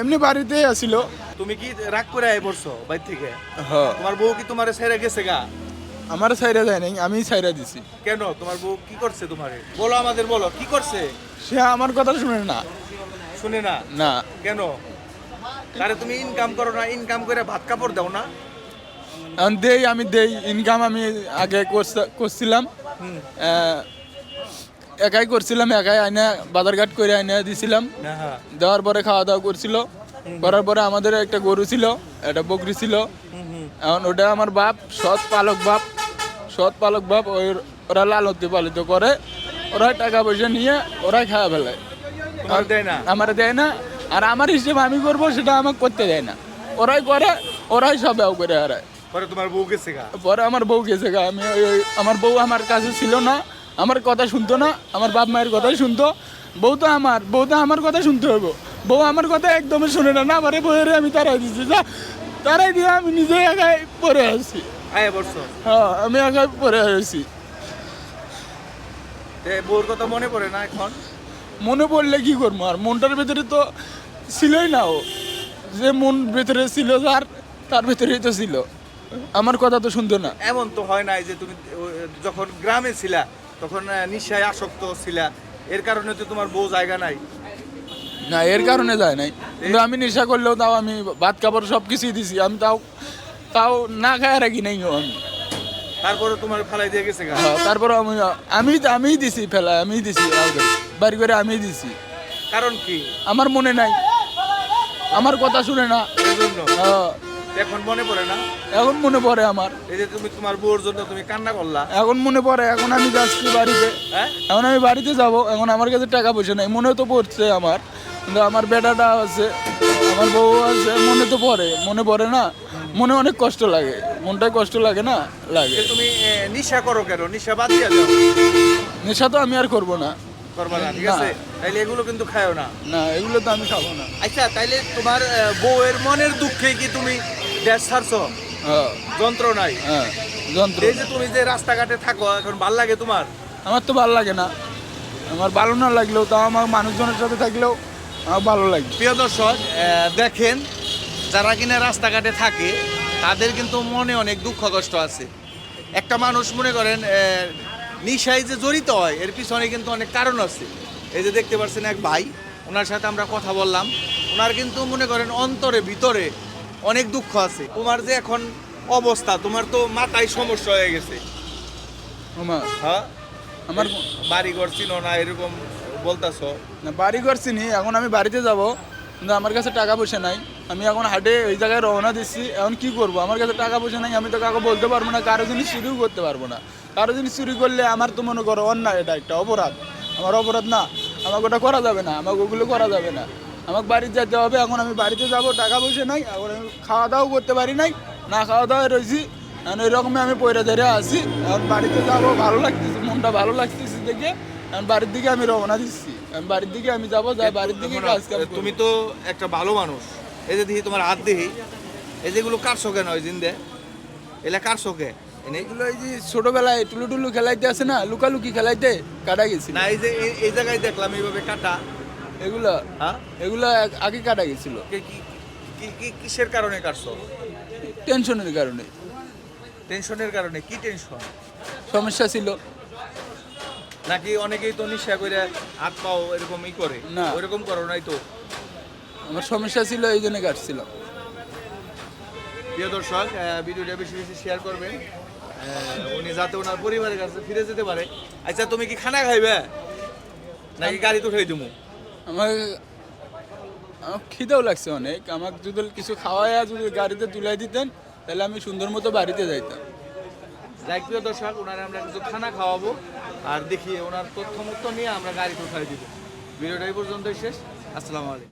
এমনি বাড়িতেই আসিল। তুমি কি রাগ করে আয় পড়ছো বাইর থেকে? হ তোমার বউ কি তোমার ছেড়ে গেছে গা? আমার সাইরা যায় নাই আমি সাইরা দিছি। কেন? তোমার বউ কি করছে তোমারে? বলো আমাদের বলো কি করছে? সে আমার কথা শুনে না। শুনে না? না। কেন? আরে তুমি ইনকাম করো না ইনকাম করে ভাত কাপড় দাও না? দেই আমি দেই ইনকাম আমি আগে করছিলাম। একাই করছিলাম একাই আইনা বাজারঘাট করে আইনা দিছিলাম। হ্যাঁ। দেওয়ার পরে খাওয়া দাওয়া করছিল। করার পরে আমাদের একটা গরু ছিল একটা বকরি ছিল। এখন ওটা আমার বাপ সৎ পালক বাপ। সৎ পালক বাপ ওই ওরা লালতি পালিত করে। ওরা টাকা পয়সা নিয়ে ওরাই খাওয়া ফেলে। আমার দেয় না। আর আমার হিসেবে আমি করব সেটা আমাকে করতে দেয় না। ওরাই করে ওরাই সব এও করে হারায়। পরে তোমার বউ গেছে পরে আমার বউ গেছে আমি ওই- আমার বউ আমার কাছে ছিল না। আমার কথা শুনতো না আমার বাপ মায়ের কথাই শুনতো। বউ তো আমার বউ তো আমার কথা শুনতে হইব। বউ আমার কথা একদমই শুনে না না আমারে বউয়ের আমি তারাই দিচ্ছি যা। তারাই দিয়ে আমি নিজে একাই পরে আসছি হ্যাঁ আমি একাই পরে আসছি বউর কথা মনে পড়ে না এখন? মনে পড়লে কি করব? আর মনটার ভেতরে তো ছিলই না ও। যে মন ভেতরে ছিল যার তার ভেতরেই তো ছিল। আমার কথা তো শুনতো না। এমন তো হয় নাই যে তুমি যখন গ্রামে ছিলা তখন নিশায় আসক্ত ছিলা। এর কারণে তো তোমার বউ জায়গা নাই। না এর কারণে যায় নাই। কিন্তু আমি নেশা করলেও তাও আমি ভাত কাপড় সব কিছুই দিছি। আমি তাও তাও না খায় রাখি নাই আমি। তারপরে তোমার ফেলাই দিয়ে গেছে গা। হ্যাঁ, তারপরে আমি আমি আমিই দিছি ফেলা আমিই দিছি বাড়ি করে আমিই দিছি। কারণ কি? আমার মনে নাই। আমার কথা শুনে না। এখন মনে পড়ে না? এখন মনে পড়ে আমার। এই যে তুমি তোমার বউর জন্য তুমি কান্না করলা। এখন মনে পড়ে এখন আমি যাচ্ছি বাড়িতে। হ্যাঁ? এখন আমি বাড়িতে যাব এখন আমার কাছে টাকা পয়সা নেই মনে তো পড়ছে আমার। কিন্তু আমার বেটাটা আছে আমার বউ আছে মনে তো পড়ে মনে পড়ে না। মনে অনেক কষ্ট লাগে মনটাই কষ্ট লাগে না? লাগে। তুমি নিশা করো কেন? নিশা বাদ দিয়া যাও। নেশা তো আমি আর করব না। করবা না ঠিক আছে? তাইলে এগুলো কিন্তু খায়ও না। না এগুলো তো আমি খাব না। আচ্ছা তাইলে তোমার বউয়ের মনের দুঃখে কি তুমি দেশ ছাড়ছো? হ্যাঁ। যন্ত্র নাই। হ্যাঁ যন্ত্র এই যে তুমি যে রাস্তাঘাটে থাকো এখন ভালো লাগে তোমার? আমার তো ভালো লাগে না। আমার ভালো না লাগলেও তাও আমার মানুষজনের সাথে থাকলেও আমার ভালো লাগে। প্রিয় দর্শক দেখেন যারা কিনা রাস্তাঘাটে থাকে তাদের কিন্তু মনে অনেক দুঃখ কষ্ট আছে। একটা মানুষ মনে করেন নিশায় যে জড়িত হয় এর পিছনে কিন্তু অনেক কারণ আছে। এই যে দেখতে পাচ্ছেন এক ভাই ওনার সাথে আমরা কথা বললাম। ওনার কিন্তু মনে করেন অন্তরে ভিতরে অনেক দুঃখ আছে। তোমার যে এখন অবস্থা তোমার তো মাথায় সমস্যা হয়ে গেছে। আমার হ্যাঁ? আমার বাড়ি ঘর চিনো না এরকম বলতাছো? না বাড়ি করছি নি এখন আমি বাড়িতে যাব কিন্তু আমার কাছে টাকা পয়সা নাই। আমি এখন হাটে ওই জায়গায় রওনা দিচ্ছি এখন কি করব? আমার কাছে টাকা পয়সা নাই আমি তো কাউকে বলতে পারব না কারও জিনিস চুরিও করতে পারব না। কারও জিনিস চুরি করলে আমার তো মনে করো অন্যায় এটা একটা অপরাধ। আমার অপরাধ না আমাকে ওটা করা যাবে না আমাকে ওগুলো করা যাবে না। আমাকে বাড়িতে যেতে হবে এখন আমি বাড়িতে যাব টাকা পয়সা নাই এখন আমি খাওয়া দাওয়া করতে পারি নাই না খাওয়া দাওয়া রয়েছি এখন ওই রকমই আমি পয়রা ধরে আসি এখন বাড়িতে যাব ভালো লাগতেছে মনটা ভালো লাগতেছে দেখে এখন বাড়ির দিকে আমি রওনা দিচ্ছি এখন বাড়ির দিকে আমি যাব যাই বাড়ির দিকে কাজ তুমি তো একটা ভালো মানুষ এই যে দেখি তোমার হাত দেখি এই যেগুলো কার শোকে নয় জিন্দে? এলা কার এনে এগুলো এই যে ছোটবেলায় টুলু টুলু খেলাইতে আছে না লুকালুকি খেলাইতে কাটা গেছিল। না এই যে এই জায়গায় দেখলাম এইভাবে কাটা এগুলো হ্যাঁ? এগুলো আগ- কাটা গেছিল। কে- কি- কি- কি- কিসের কারণে কাটছো? টেনশনের কারণে। টেনশনের কারণে? কি টেনশন? সমস্যা ছিল। নাকি অনেকেই তো নিশা করে হাত পাও এরকম ই করে? না। ওইরকম করো নাই তো? আমার সমস্যা ছিল এই জন্য কাটছিল প্রিয় দর্শক আহ, ভিডিওটা বেশি বেশি শেয়ার করবেন। আহ, উনি যাতে ওনার পরিবারের কাছে ফিরে যেতে পারে। আচ্ছা তুমি কি খানা খাইবে? নাকি গাড়িতে উঠাই দিমু? আমার আমার খিদেও লাগছে অনেক। আমাকে যদি কিছু খাওয়াইয়া যদি গাড়িতে তুলাই দিতেন, তাহলে আমি সুন্দর মতো বাড়িতে যাইতাম। যাই দর্শক, ওনারা আমরা কিছু খানা খাওয়াবো। আর দেখি ওনার তথ্য মতো নিয়ে আমরা গাড়ি উঠাই দিব। ভিডিওটা এই পর্যন্তই শেষ। আসসালামু আলাইকুম।